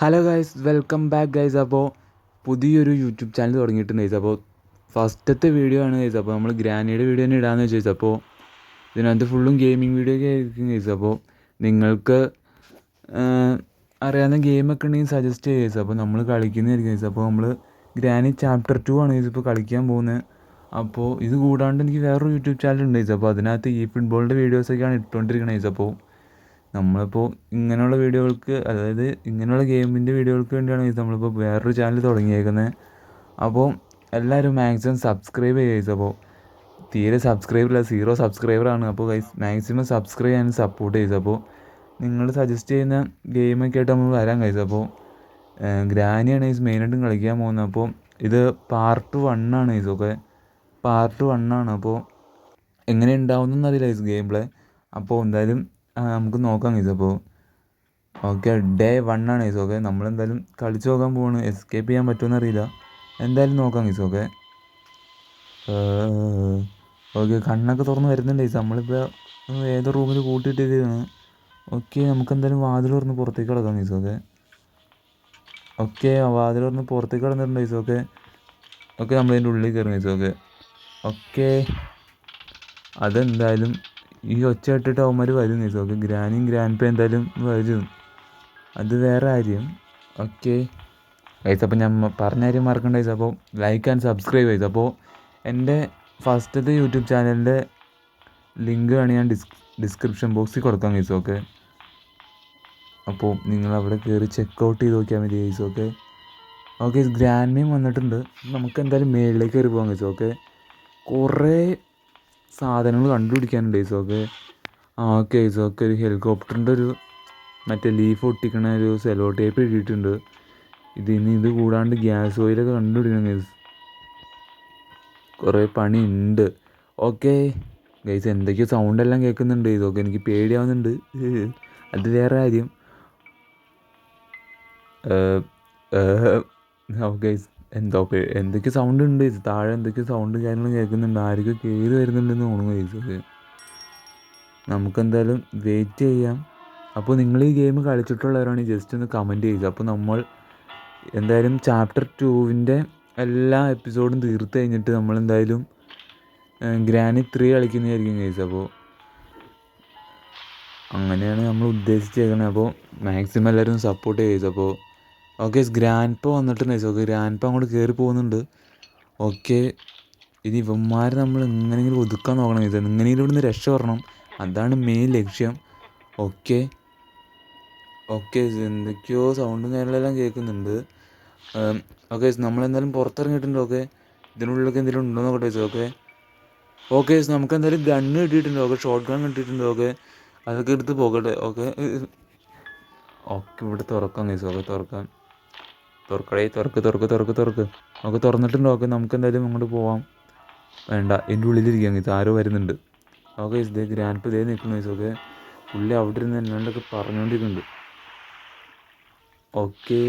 Hello guys welcome back guys അപ്പോൾ പുതിയൊരു YouTube channel തുടങ്ങിയിട്ടുണ്ട് ഗൈസ് അപ്പോൾ ഫസ്റ്റത്തെ വീഡിയോ ആണ് ഗൈസ് അപ്പോൾ നമ്മൾ ഗ്രാനിയുടെ വീഡിയോ തന്നെ ഇടാമെന്ന് വെച്ചാൽ അപ്പോൾ ഇതിനകത്ത് ഫുള്ളും ഗെയിമിംഗ് വീഡിയോ ഒക്കെ ആയിരിക്കും ഗൈസ് അപ്പോൾ നിങ്ങൾക്ക് അറിയാവുന്ന ഗെയിമൊക്കെ ഉണ്ടെങ്കിൽ സജസ്റ്റ് ചെയ്യുക ഗൈസ് അപ്പോൾ നമ്മൾ കളിക്കുന്നതായിരിക്കും ഗൈസ് അപ്പോൾ നമ്മൾ ഗ്രാനി ചാപ്റ്റർ ടു ആണ് ഗൈസ് ഇപ്പോൾ കളിക്കാൻ പോകുന്നത്. അപ്പോൾ ഇത് കൂടാണ്ട് എനിക്ക് വേറൊരു യൂട്യൂബ് ചാനൽ ഉണ്ട് ഗൈസ് അപ്പോൾ അതിനകത്ത് ഈ ഫുട്ബോളിന്റെ വീഡിയോസൊക്കെയാണ് ഇട്ടുകൊണ്ടിരിക്കുന്നത് ഗൈസ് അപ്പോൾ നമ്മളിപ്പോൾ ഇങ്ങനെയുള്ള വീഡിയോകൾക്ക് അതായത് ഇങ്ങനെയുള്ള ഗെയിമിന്റെ വീഡിയോകൾക്ക് വേണ്ടിയാണ് നമ്മളിപ്പോൾ വേറൊരു ചാനൽ തുടങ്ങിയേക്കുന്നത് അപ്പോൾ എല്ലാവരും മാക്സിമം സബ്സ്ക്രൈബ് ചെയ്യുക അപ്പോൾ തീരെ സബ്സ്ക്രൈബർ അല്ല സീറോ സബ്സ്ക്രൈബറാണ് അപ്പോൾ ഗൈസ് മാക്സിമം സബ്സ്ക്രൈബ് ചെയ്യാൻ സപ്പോർട്ട് ചെയ്തു അപ്പോൾ നിങ്ങൾ സജസ്റ്റ് ചെയ്യുന്ന ഗെയിമൊക്കെ ആയിട്ട് നമ്മൾ വരാൻ കഴിച്ചു അപ്പോൾ ഗ്രാനിയാണ് ഗൈസ് മെയിനായിട്ടും കളിക്കാൻ പോകുന്നത് അപ്പോൾ ഇത് part guys okay part one ആണ്. അപ്പോൾ എങ്ങനെ ഉണ്ടാവുന്നതെന്ന് അറിയില്ല ഗൈസ് ഗെയിം പ്ലേ അപ്പോൾ എന്തായാലും നമുക്ക് നോക്കാം ഗൈസ്. അപ്പോൾ ഓക്കെ ഡേ വൺ ആണ് ഗൈസ് ഓക്കെ. നമ്മളെന്തായാലും കളിച്ച് നോക്കാൻ പോവാണ്. എസ്കേപ്പ് ചെയ്യാൻ പറ്റുമെന്ന് അറിയില്ല. എന്തായാലും നോക്കാം ഗൈസ് ഓക്കെ. ഓക്കെ കണ്ണൊക്കെ തുറന്ന് വരുന്നുണ്ട് ഗൈസ്. നമ്മളിപ്പോൾ ഏതോ റൂമിൽ കൂട്ടിയിട്ടിരിക്കുകയാണ് ഓക്കെ നമുക്ക് എന്തായാലും വാതിൽ തുറന്ന് പുറത്തേക്ക് കിടക്കാം ഗൈസ് ഓക്കെ. ഓക്കെ വാതിൽ തുറന്ന് പുറത്തേക്ക് കിടന്നിട്ടുണ്ട് ഗൈസ് ഓക്കെ. ഓക്കെ നമ്മളതിന്റെ ഉള്ളിൽ കയറും ഗൈസ് ഓക്കെ. ഓക്കെ. അതെന്തായാലും ഈ ഒച്ച ഇട്ടിട്ട് അവന്മാർ വരും ഗൈസ് ഓക്കെ ഗ്രാനിയും ഗ്രാൻഡ് പേ എന്തായാലും വരും. അത് വേറെ കാര്യം. ഓക്കെ. ഗൈസ് അപ്പോൾ ഞാൻ പറഞ്ഞ കാര്യം മറക്കണ്ട ഗൈസ് അപ്പോൾ ലൈക്ക് ആൻഡ് സബ്സ്ക്രൈബ് ചെയ്തു അപ്പോൾ എന്റെ ഫസ്റ്റത്തെ യൂട്യൂബ് ചാനലിന്റെ ലിങ്ക് ആണ് ഞാൻ ഡിസ് ഡിസ്ക്രിപ്ഷൻ ബോക്സിൽ കൊടുക്കാം ഗൈസ് ഓക്കെ. അപ്പോൾ നിങ്ങൾ അവിടെ കയറി ചെക്ക് ഔട്ട് ചെയ്ത് നോക്കിയാൽ മതി ഗൈസ് ഓക്കെ. ഓക്കെ ഗ്രാൻഡ് മീം വന്നിട്ടുണ്ട്. നമുക്ക് എന്തായാലും മേളിലേക്ക് കയറി പോകാം ഗൈസ് ഓക്കെ. കുറേ സാധനങ്ങൾ കണ്ടുപിടിക്കാനുണ്ട് ഐസോക്ക് ആ ഓക്കെ ഐസോക്ക് ഒരു ഹെലികോപ്റ്ററിന്റെ ഒരു മറ്റേ ലീഫ് ഒട്ടിക്കണ ഒരു സെലോ ടേപ്പ് ഇട്ടിട്ടുണ്ട്. ഇതിന് ഇത് കൂടാണ്ട് ഗ്യാസ് ഓയിലൊക്കെ കണ്ടുപിടിക്കണം ഗൈസ്. കുറേ പണി ഉണ്ട് ഓക്കെ ഗൈസ് എന്തൊക്കെയോ സൗണ്ട് എല്ലാം കേൾക്കുന്നുണ്ട് ഇതൊക്കെ എനിക്ക് പേടിയാവുന്നുണ്ട്. അത് വേറെ കാര്യം. ഓക്കെ എന്തോ എന്തൊക്കെ സൗണ്ട് ഉണ്ട്? താഴെ എന്തൊക്കെ സൗണ്ട് കാര്യങ്ങളും കേൾക്കുന്നുണ്ട്. ആരൊക്കെ കയറി വരുന്നുണ്ടെന്ന് തോന്നുന്നു ചോദിച്ചത് നമുക്കെന്തായാലും വെയിറ്റ് ചെയ്യാം. അപ്പോൾ നിങ്ങൾ ഈ ഗെയിം കളിച്ചിട്ടുള്ളവരാണെങ്കിൽ ജസ്റ്റ് ഒന്ന് കമന്റ് ചെയ്യുക. അപ്പോൾ നമ്മൾ എന്തായാലും ചാപ്റ്റർ ടുവിന്റെ എല്ലാ എപ്പിസോഡും തീർത്ത് കഴിഞ്ഞിട്ട് നമ്മൾ എന്തായാലും ഗ്രാനി ത്രീ കളിക്കുന്നതായിരിക്കും കേസ് അപ്പോൾ അങ്ങനെയാണ് നമ്മൾ ഉദ്ദേശിച്ചേക്കുന്നത് അപ്പോൾ മാക്സിമം എല്ലാവരും സപ്പോർട്ട് ചെയ്യുക അപ്പോൾ ഓക്കെ ഗ്രാൻഡ് പ വന്നിട്ടുണ്ട് ഗൈസ് ഓക്കെ ഗ്രാൻഡ് പോ അങ്ങോട്ട് കയറി പോകുന്നുണ്ട്. ഓക്കെ ഇനി ഇവന്മാർ നമ്മൾ എങ്ങനെയെങ്കിലും ഒതുക്കാൻ നോക്കണം ഇത് എങ്ങനെയെങ്കിലും ഇവിടുന്ന് രക്ഷപ്പെടണം അതാണ് മെയിൻ ലക്ഷ്യം. ഓക്കെ ഓക്കെ എന്തൊക്കെയോ സൗണ്ടും കാര്യങ്ങളെല്ലാം കേൾക്കുന്നുണ്ട്. ഓക്കെ നമ്മളെന്തായാലും പുറത്തിറങ്ങിയിട്ടുണ്ട് ഓക്കെ ഇതിനുള്ളിലൊക്കെ എന്തെങ്കിലും ഉണ്ടോ നോക്കട്ടെ ഓക്കെ ഓക്കെ നമുക്ക് എന്തായാലും ഗണ്ണ് കിട്ടിയിട്ടുണ്ട് ഓക്കെ ഷോർട്ട് ഗൺ കിട്ടിയിട്ടുണ്ട് ഓക്കെ അതൊക്കെ എടുത്ത് പോകട്ടെ ഓക്കെ ഓക്കെ ഇവിടെ തുറക്കാം ഗൈസ് ഓക്കെ തുറക്കാം. തുറക്കടേ തുറക്ക് തുറക്ക് തുറക്ക് തുറക്ക്. നമുക്ക് തുറന്നിട്ടുണ്ട്? നോക്ക് നമുക്ക് എന്തായാലും അങ്ങോട്ട് പോവാം. വേണ്ട എന്റെ ഉള്ളിലിരിക്കാം ഇത് ആരോ വരുന്നുണ്ട്. ഓക്കെ ഇതേ ഗ്രാൻഡ് ഇതേ നിൽക്കുന്നു ഓക്കെ. പുള്ളി അവിടെ ഇരുന്ന് എന്നോണ്ടൊക്കെ പറഞ്ഞുകൊണ്ടിരിക്കുന്നുണ്ട് ഓക്കെ.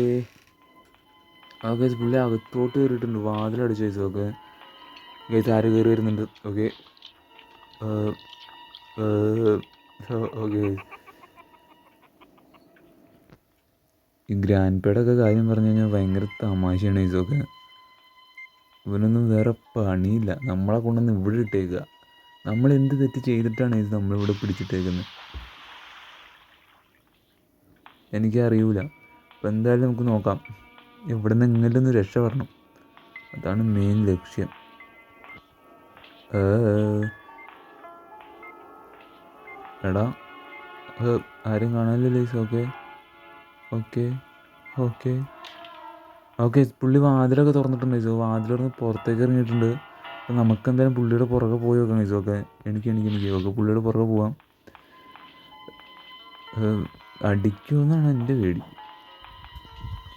ഓക്കെ പുള്ളി അകത്തോട്ട് കയറിയിട്ടുണ്ട്. വാതിലടിച്ച് വെച്ചു ഓക്കെ. ഗൈസ് ആര് കയറി വരുന്നുണ്ട്. ഓക്കെ. ഓക്കെ ഈ ഗ്രാൻഡ് പേഡ് ഒക്കെ കാര്യം പറഞ്ഞു കഴിഞ്ഞാൽ ഭയങ്കര തമാശയാണ് ഇതൊക്കെ ഇവനൊന്നും വേറെ പണിയില്ല. നമ്മളെ കൊണ്ടൊന്ന് ഇവിടെ ഇട്ടേക്കുക നമ്മൾ എന്ത് തെറ്റ് ചെയ്തിട്ടാണ് ഇത് നമ്മളിവിടെ പിടിച്ചിട്ടേക്കുന്നത് എനിക്കറിയൂല. അപ്പം എന്തായാലും നമുക്ക് നോക്കാം. ഇവിടെ നിന്ന് എങ്ങനെ ഒന്ന് രക്ഷപ്പെടണം അതാണ് മെയിൻ ലക്ഷ്യം. എടാ ആരും കാണാനില്ല ലൈസ് ഓക്കെ ഓക്കെ. ഓക്കെ. ഓക്കെ പുള്ളി വാതിലൊക്കെ തുറന്നിട്ടുണ്ട് ഇസോ വാതിൽ തുറന്ന് പുറത്തേക്ക് ഇറങ്ങിയിട്ടുണ്ട്. അപ്പം നമുക്ക് എന്തായാലും പുള്ളിയുടെ പുറകെ പോയി നോക്കണം ഇസോ ഓക്കെ എനിക്ക് എനിക്ക് എനിക്ക്. ഓക്കെ പുള്ളിയുടെ പുറകെ പോവാം. അടിക്കുമെന്നാണ് എന്റെ പേടി.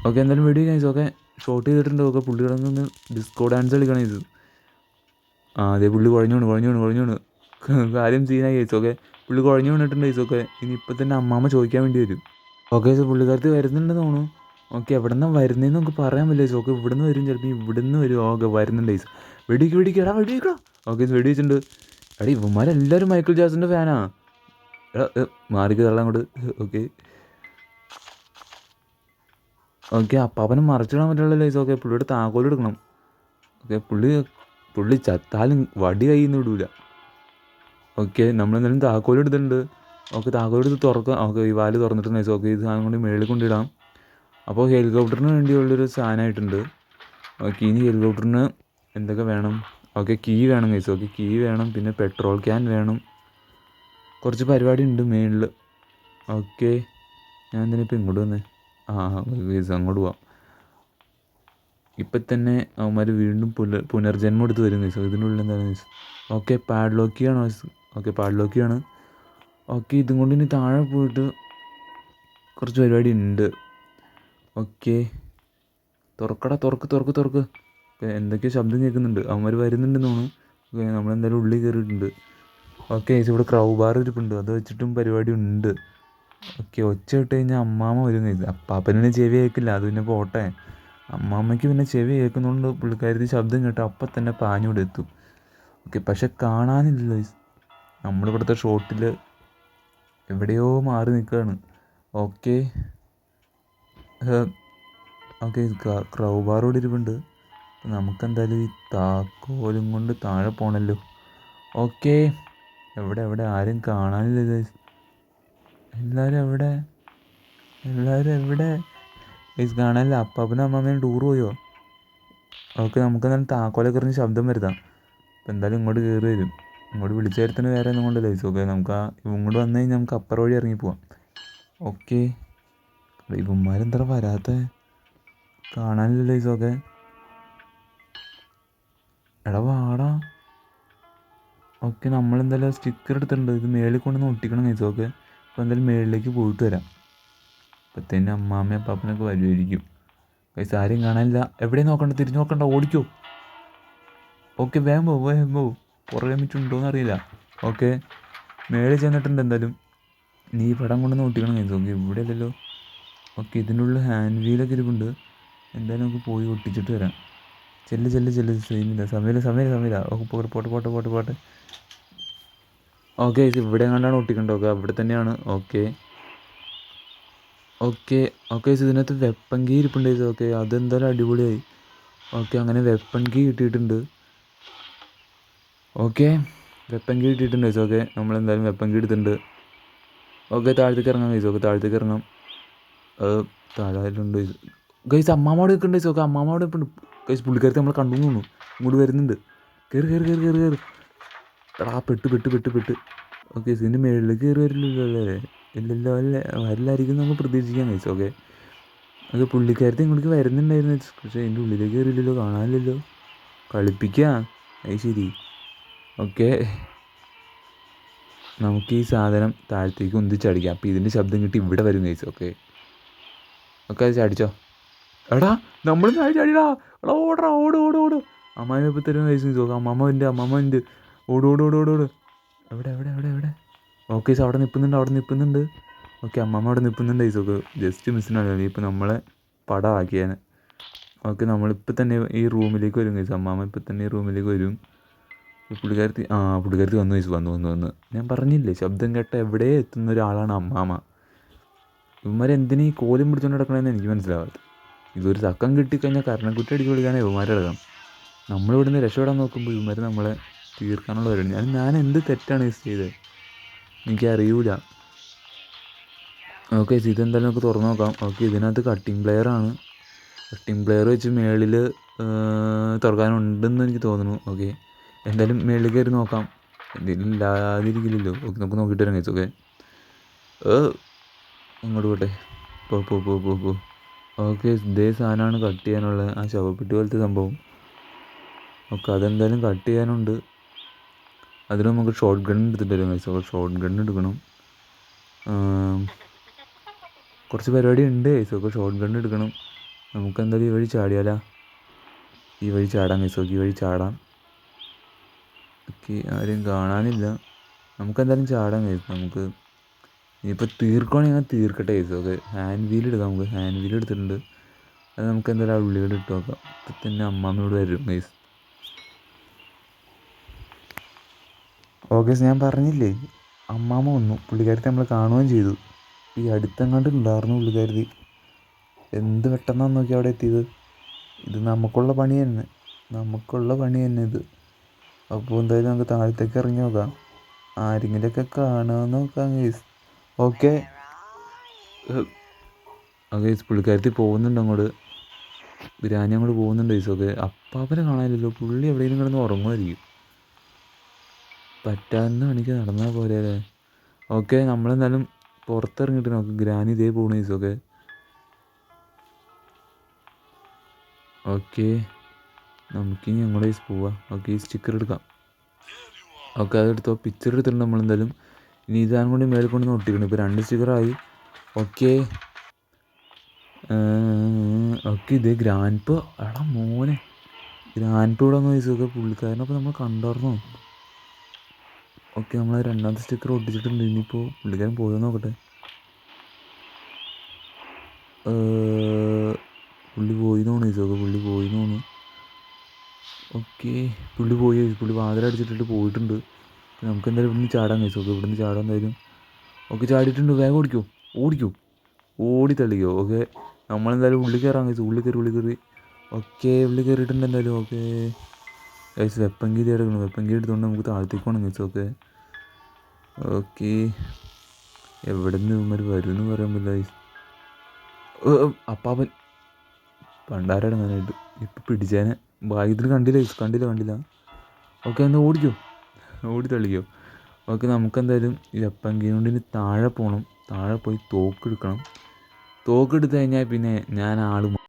ഓക്കെ എന്തായാലും വീഡിയോ കഴിച്ചു ഓക്കെ ഷോട്ട് ചെയ്തിട്ടുണ്ട്. ഓക്കെ പുള്ളി കിടന്ന് ഡിസ്കോ ഡാൻസ് കളിക്കണം ഇത് ആ അതെ പുള്ളി കുഴഞ്ഞു വേണം കുഴഞ്ഞു വേണം കുഴഞ്ഞു വേണം. കാര്യം സീനായി ഓക്കെ പുള്ളി കുഴഞ്ഞു വീണിട്ടുണ്ട് ഓക്കെ ഇനി ഇപ്പം തന്നെ അമ്മാമ്മ ചോദിക്കാൻ വേണ്ടി വരും. ഓക്കെ പുള്ളിക്കാരത്ത് വരുന്നുണ്ടെന്ന് തോന്നുന്നു. ഓക്കെ എവിടെ നിന്നാണ് വരുന്നതെന്ന് നമുക്ക് പറയാൻ പറ്റില്ല. ഓക്കെ ഇവിടെ നിന്ന് വരും. ചിലപ്പോൾ ഇവിടെ നിന്ന് വരും. ഓക്കെ വരുന്നുണ്ട് ഗൈസ് വെടിക്ക് വെടിക്ക് എടാ വെടിക്കടാ ഓക്കെ വെടി വെച്ചിട്ടുണ്ട് എടാ ഇവന്മാരെല്ലാവരും മൈക്കിൾ ജാസിന്റെ ഫാനാ എടാ മാറിക്ക് തള്ളാൻ അങ്ങോട്ട്. ഓക്കെ. ഓക്കെ അപ്പാപ്പനെ മറച്ചിടാൻ പറ്റുള്ള ലൈസ് ഓക്കെ പുള്ളിയുടെ താക്കോൽ എടുക്കണം. ഓക്കെ പുള്ളി പുള്ളി ചത്താലും വടി കയ്യിൽ നിന്ന് വിടൂല. ഓക്കെ നമ്മളെന്തായാലും താക്കോൽ എടുത്തിട്ടുണ്ട്. താങ്കളോട് ഇത് തുറക്കാം. ഓക്കെ ഈ വാൽ തുറന്നിട്ട് നൈസ് ഓക്കെ ഇത് സാധനം കൊണ്ട് മേളിൽ കൊണ്ടിടാം. അപ്പോൾ ഹെലികോപ്റ്ററിന് വേണ്ടിയുള്ളൊരു സാധനമായിട്ടുണ്ട്. ഓക്കെ ഇനി ഹെലികോപ്റ്ററിന് എന്തൊക്കെ വേണം? ഓക്കെ കീ വേണം കൈസ് ഓക്കെ കീ വേണം പിന്നെ പെട്രോൾ ക്യാൻ വേണം. കുറച്ച് പരിപാടി ഉണ്ട് മേളിൽ ഓക്കെ ഞാൻ എന്തിനാ ഇപ്പം ഇങ്ങോട്ട് വന്നേ? ആ ഗൈസ് അങ്ങോട്ട് പോവാം. ഇപ്പം തന്നെ അവന്മാർ വീണ്ടും പുനർ പുനർജന്മം എടുത്ത് വരും ഗൈസ് ഇതിനുള്ളിൽ എന്താണ് ഗൈസ് ഓക്കെ പാഡ്ലോക്കിയാണ് ഓക്കെ പാഡ്ലോക്കിയാണ് ഓക്കെ ഇതും കൊണ്ട് ഇനി താഴെ പോയിട്ട് കുറച്ച് പരിപാടി ഉണ്ട് ഓക്കെ. തുറക്കടാ തുറക്ക് തുറക്ക് തുറക്ക്. എന്തൊക്കെയോ ശബ്ദം കേൾക്കുന്നുണ്ട്. അവന്മാർ വരുന്നുണ്ടെന്ന് തോന്നുന്നു. ഓക്കെ നമ്മളെന്തായാലും ഉള്ളിൽ കയറിയിട്ടുണ്ട്. ഓക്കെ ഇവിടെ ക്രൗ ബാർ ഇരിപ്പുണ്ട്. അത് വെച്ചിട്ടും പരിപാടി ഉണ്ട് ഓക്കെ ഒച്ച ഇട്ട് കഴിഞ്ഞാൽ അമ്മാമ്മ വരും അപ്പാപ്പന് അപ്പാപ്പനെ ചെവി കേൾക്കില്ല. അത് പിന്നെ പോട്ടെ. അമ്മാമ്മയ്ക്ക് പിന്നെ ചെവി കേൾക്കുന്നതുകൊണ്ട് പുള്ളിക്കാരത്തി ശബ്ദം കേട്ട് അപ്പം തന്നെ പാഞ്ഞൂടെ എത്തും. ഓക്കെ പക്ഷെ കാണാനില്ല. നമ്മളിവിടുത്തെ ഷോട്ടിൽ എവിടെയോ മാറി നിൽക്കുകയാണ്. ഓക്കെ ഓക്കെ ക്രൗ ബാർ ഇവിടെ ഇരിപ്പുണ്ട്. നമുക്കെന്തായാലും ഈ താക്കോലും കൊണ്ട് താഴെ പോകണമല്ലോ ഓക്കെ എവിടെ എവിടെ? ആരും കാണാനില്ല. എല്ലാവരും എവിടെ? എല്ലാവരും എവിടെ? ഇത് കാണാനില്ല. അപ്പാപ്പനും അമ്മാമ്മയും ടൂർ പോയോ? ഓക്കെ നമുക്ക് എന്തായാലും താക്കോലൊക്കെ എറിഞ്ഞ് ശബ്ദം വരുത്താം. അപ്പം എന്തായാലും ഇങ്ങോട്ട് കയറി വരും. ഇങ്ങോട്ട് വിളിച്ചു വരുത്തിന് വേറെ ഒന്നും കൊണ്ടല്ല? ഓക്കെ നമുക്ക് ആ ഇങ്ങോട്ട് വന്നു കഴിഞ്ഞാൽ നമുക്ക് അപ്പുറം വഴി ഇറങ്ങി പോവാം. ഓക്കെ. ഇവന്മാരെന്താ വരാത്ത? കാണാനില്ല ഗൈസ് ഓക്കെ എടാ വാടാ. ഓക്കെ നമ്മളെന്തായാലും സ്റ്റിക്കർ എടുത്തിട്ടുണ്ട്. ഇത് മേളിൽ കൊണ്ടുവന്ന് ഒട്ടിക്കണം ഗൈസ് ഓക്കെ അപ്പോൾ എന്തായാലും മേളിലേക്ക് പോയിട്ട് വരാം. അപ്പത്തേനും അമ്മാമ്മയും അപ്പാപ്പനൊക്കെ വരുമായിരിക്കും പൈസ ആരെയും കാണാനില്ല. എവിടെയും നോക്കണ്ട? തിരിഞ്ഞു നോക്കണ്ട. ഓടിക്കോ. ഓക്കെ വേഗം പോ വേഗം പോ പുറകെ മിറ്റുണ്ടോയെന്ന് അറിയില്ല. ഓക്കെ. മേളിൽ ചെന്നിട്ടുണ്ട് എന്തായാലും. നീ പടം കൊണ്ടുവന്ന് ഒട്ടിക്കണം കഴിച്ചു ഓക്കെ ഇവിടെ അല്ലല്ലോ. ഓക്കെ ഇതിനുള്ള ഹാൻഡ് വീലൊക്കെ ഇരിപ്പുണ്ട്. എന്തായാലും നമുക്ക് പോയി ഒട്ടിച്ചിട്ട് വരാം. ചെല്ല് ചെല്ല് ചെല്ല്. സെയിമില്ല സമയമില്ല സമയമില്ല സമയമില്ല. ഓക്കെ പോട്ടെ പോട്ടെ പോട്ടെ പോട്ടെ പോട്ടെ. ഓക്കെ ഇവിടെ എങ്ങാണ്ടാണ് ഒട്ടിക്കേണ്ടത്? ഓക്കെ അവിടെ തന്നെയാണ്. ഓക്കെ. ഓക്കെ ഓക്കെ ഇതിനകത്ത് വെപ്പൻ കീ ഇരിപ്പുണ്ട് ഓക്കെ അതെന്തായാലും അടിപൊളിയായി. ഓക്കെ അങ്ങനെ വെപ്പൻ കീ കിട്ടിയിട്ടുണ്ട്. ഓക്കെ. Weapon key okay. നമ്മളെന്തായാലും വെപ്പൺ കീ എടുത്തിട്ടുണ്ട് ഓക്കെ താഴത്തേക്ക് ഇറങ്ങാം ഗൈസ് ഓക്കെ താഴത്തേക്ക് ഇറങ്ങാം. താഴെയുണ്ട് ഗൈസ് അമ്മാമ്മോട് നിൽക്കുന്നുണ്ട് ഗൈസ് ഓക്കെ അമ്മാമ്മോട് നിൽപ്പുണ്ട്. ഗൈസ് പുള്ളിക്കാരത്തെ നമ്മൾ കണ്ടു തോന്നുന്നു. ഇങ്ങോട്ട് വരുന്നുണ്ട്. കയറി കയറി കയറി കയറി കയറി എടാ പെട്ട് പെട്ട് പെട്ട് പെട്ട്. ഓക്കെ ഇതിന്റെ മേളിലേക്ക് കയറി വരില്ലല്ലോ അല്ലേ? ഇല്ലല്ലോ അല്ലേ? വരില്ലായിരിക്കും നമുക്ക് പ്രതീക്ഷിക്കാം ഗൈസ് ഓക്കെ. അത് പുള്ളിക്കാരത്തെ ഇങ്ങോട്ട് വരുന്നുണ്ടായിരുന്നു പക്ഷേ അതിന്റെ ഉള്ളിലേക്ക് കയറിയില്ലല്ലോ കാണാനില്ലല്ലോ. കളിപ്പിക്കുക അത് ശരി. ഓക്കെ. നമുക്ക് ഈ സാധനം താഴത്തേക്ക് ഉന്തിച്ചടിക്കാം അപ്പോൾ ഇതിന്റെ ശബ്ദം കിട്ടി ഇവിടെ വരും ഗൈസ് ഓക്കെ. ഓക്കെ അത് ചാടിച്ചോ. എടാ നമ്മൾ ചാടി ചാടിടാ എടാ ഓടടാ ഓട് ഓട് ഓട്. അമ്മാമ ഇപ്പോൾ തരും ഗൈസ് നോക്കാം അമ്മമ്മ ഉണ്ട് അമ്മമ്മ ഉണ്ട്. ഓട് ഓട് ഓട് ഓട് ഓട്. എവിടെ എവിടെ എവിടെ എവിടെ? ഓക്കെ അവിടെ നിൽക്കുന്നുണ്ട് അവിടെ നിൽക്കുന്നുണ്ട് ഓക്കെ അമ്മമ്മ അവിടെ നിൽക്കുന്നുണ്ട് ഗൈസ് ഒക്കെ ജസ്റ്റ് മിസ്സിനാണ് ഇപ്പം നമ്മളെ പടമാക്കിയാണ് ഓക്കെ നമ്മളിപ്പോൾ തന്നെ ഈ റൂമിലേക്ക് വരും ഗൈസ് അമ്മാമ്മ ഇപ്പം തന്നെ ഈ റൂമിലേക്ക് വരും. പുള്ളിക്കാരത്തി ആ പുള്ളിക്കാരത്തി വന്നു ഗൈസ് വന്നു വന്നു വന്ന്. ഞാൻ പറഞ്ഞില്ലേ ശബ്ദം കേട്ട എവിടെ എത്തുന്ന ഒരാളാണ് അമ്മാമ്മ ഈ കോലും പിടിച്ചുകൊണ്ട് നടക്കണമെന്ന് എനിക്ക് മനസ്സിലാവാത്ത. ഇതൊരു തക്കം കിട്ടിക്കഴിഞ്ഞാൽ കരണക്കുറ്റി അടിച്ച് കൊടുക്കാനേ ഇവന്മാരടക്കം നമ്മളിവിടുന്ന് രക്ഷപ്പെടാൻ നോക്കുമ്പോൾ ഇവന്മാർ നമ്മളെ തീർക്കാനുള്ള പരിപാടി ഞാൻ ഞാൻ എന്ത് തെറ്റാണ് ഇത് ചെയ്തത് എനിക്കറിയൂല ഓക്കെ ഇതെന്തായാലും നമുക്ക് തുറന്നു നോക്കാം. ഓക്കെ ഇതിനകത്ത് കട്ടിങ് പ്ലെയർ ആണ്. കട്ടിങ് പ്ലെയർ വെച്ച് മേളിൽ തുറക്കാനുണ്ടെന്ന് എനിക്ക് തോന്നുന്നു. ഓക്കെ. എന്തായാലും മേളിൽ കയറി നോക്കാം. എന്തെങ്കിലും ഇല്ലാതിരിക്കില്ലല്ലോ. ഓക്കെ നമുക്ക് നോക്കിയിട്ട് വരാം ഓക്കെ ഓക്കെ അങ്ങോട്ട് പോട്ടെ. പോ പോ പോ പോ ഓക്കെ ഇതേ സാധനമാണ് കട്ട് ചെയ്യാനുള്ള ആ ശവപ്പെട്ടി പോലത്തെ സംഭവം. ഓക്കെ അതെന്തായാലും കട്ട് ചെയ്യാനുണ്ട്. അതിന് നമുക്ക് ഷോർട്ട് ഗൺ എടുത്തിട്ട് വരും ഓക്കെ ഷോർട്ട് ഗൺ എടുക്കണം കുറച്ച് പരിപാടി ഉണ്ട് കേസൊക്കെ ഷോർട്ട് ഗൺ എടുക്കണം. നമുക്ക് എന്തായാലും ഈ വഴി ചാടിയാലാ. ഈ വഴി ചാടാം കേസോക്കെ ഈ വഴി ചാടാം. ഓക്കെ ആരും കാണാനില്ല. നമുക്ക് എന്തായാലും ചാടാം കേസ് നമുക്ക് ഇനിയിപ്പോൾ തീർക്കുകയാണെങ്കിൽ ഞാൻ തീർക്കട്ടെ കേസ് ഓക്കെ ഹാൻഡ് വീൽ എടുക്കാം നമുക്ക്. ഹാൻഡ് വീൽ എടുത്തിട്ടുണ്ട്. അത് നമുക്ക് എന്തായാലും ആ ഉള്ളികൾ ഇട്ട് നോക്കാം. ഇപ്പം തന്നെ അമ്മാമ്മയോട് വരും ഗൈസ് ഓക്കെ ഞാൻ പറഞ്ഞില്ലേ അമ്മാമ്മ വന്നു. പുള്ളിക്കാരത്തെ നമ്മൾ കാണുകയും ചെയ്തു. ഈ അടുത്തെങ്ങാണ്ട് ഉണ്ടായിരുന്നു പുള്ളിക്കാരത്തി എന്ത് പെട്ടെന്നാണ് നോക്കി അവിടെ എത്തിയത്? ഇത് നമുക്കുള്ള പണി തന്നെ. നമുക്കുള്ള പണി തന്നെ ഇത്. അപ്പോൾ എന്തായാലും നമുക്ക് താഴത്തേക്ക് ഇറങ്ങി നോക്കാം. ആരെങ്കിലുമൊക്കെ കാണാമെന്ന് നോക്കാം ഗൈസ് ഓക്കെ ഗൈസ് പുള്ളിക്കാരത്തി പോകുന്നുണ്ട് അങ്ങോട്ട്. ബിരാനി അങ്ങോട്ട് പോകുന്നുണ്ട് ഗൈസ് ഓക്കെ അപ്പാപ്പനെ കാണാനില്ലല്ലോ. പുള്ളി എവിടെയെങ്കിലും കിടന്ന് ഉറങ്ങുമായിരിക്കും. പറ്റാവുന്ന പണിക്ക് നടന്നാൽ പോലെ അല്ലേ? ഓക്കെ നമ്മളെന്തായാലും പുറത്തിറങ്ങിയിട്ട് നോക്കാം. ഗ്രാനി ഇതേ പോകണ ഗൈസ് ഓക്കെ ഓക്കെ നമുക്കിനി ഞങ്ങളുടെ ഗൈസ് പോവാം. ഓക്കെ ഈ സ്റ്റിക്കർ എടുക്കാം. ഓക്കെ അതെടുത്തോ പിക്ചർ എടുത്തിട്ടുണ്ട് നമ്മളെന്തായാലും. ഇനി ഇതാണ് കൊണ്ട് മേലെ കൊണ്ട് ഒട്ടിക്കണം. ഇപ്പോൾ രണ്ട് സ്റ്റിക്കറായി ഓക്കെ ഓക്കെ ഇത് ഗ്രാൻഡ് എടാ മോനെ. ഗ്രാൻഡ് ഇവിടെ വന്ന പുള്ളിക്കാരനെ പുള്ളിക്കാരനപ്പോൾ നമ്മൾ കണ്ടായിരുന്നോ ഓക്കെ നമ്മൾ രണ്ടാമത്തെ സ്റ്റിക്കർ ഒട്ടിച്ചിട്ടുണ്ട്. ഇനിയിപ്പോൾ പുള്ളിക്കാരൻ പോയോ നോക്കട്ടെ. പുള്ളി പോയി തോന്നുന്നു ചോദിച്ചോക്കെ പുള്ളി പോയി തോന്നുന്നു. ഓക്കെ. പുള്ളി പോയി. പുള്ളി വാതിലടിച്ചിട്ടിട്ട് പോയിട്ടുണ്ട്. നമുക്ക് എന്തായാലും ഇവിടുന്ന് ചാടാൻ കഴിച്ചു ഇവിടുന്ന് ചാടാൻ എന്തായാലും. ഓക്കെ ചാടിയിട്ടുണ്ട്. വേഗം ഓടിക്കോ. ഓടിക്കോ. ഓടി തള്ളിക്കോ. ഓക്കെ. നമ്മളെന്തായാലും ഉള്ളിൽ കയറാൻ കഴിച്ചു ഉള്ളിൽ കയറി ഉള്ളിൽ കയറി. ഓക്കെ ഉള്ളിൽ കയറിയിട്ടുണ്ട് എന്തായാലും. ഓക്കെ. കഴിച്ച് വെപ്പങ്കീരി എടുക്കണം. വെപ്പങ്കീരി എടുത്തുകൊണ്ട് നമുക്ക് താഴത്തേക്ക് പോകണം കഴിച്ചു ഓക്കെ. ഓക്കെ. എവിടെ നിന്ന് ഇവന്മാർ വരും എന്ന് പറയാൻ പറ്റില്ല guys. അപ്പാപ്പൻ പണ്ടാരടങ്ങാനായിട്ട്. ഇപ്പം പിടിച്ചേനെ. ഭാഗ്യത്തിന് കണ്ടില്ല. കണ്ടില്ല കണ്ടില്ല. ഓക്കെ എന്നാൽ ഓടിക്കോ. ഓടി തള്ളിക്കോ. ഓക്കെ നമുക്കെന്തായാലും ഈ കൊണ്ട് താഴെ പോകണം താഴെ പോയി തോക്കെടുക്കണം. തോക്കെടുത്ത് കഴിഞ്ഞാൽ പിന്നെ ഞാൻ ആൾ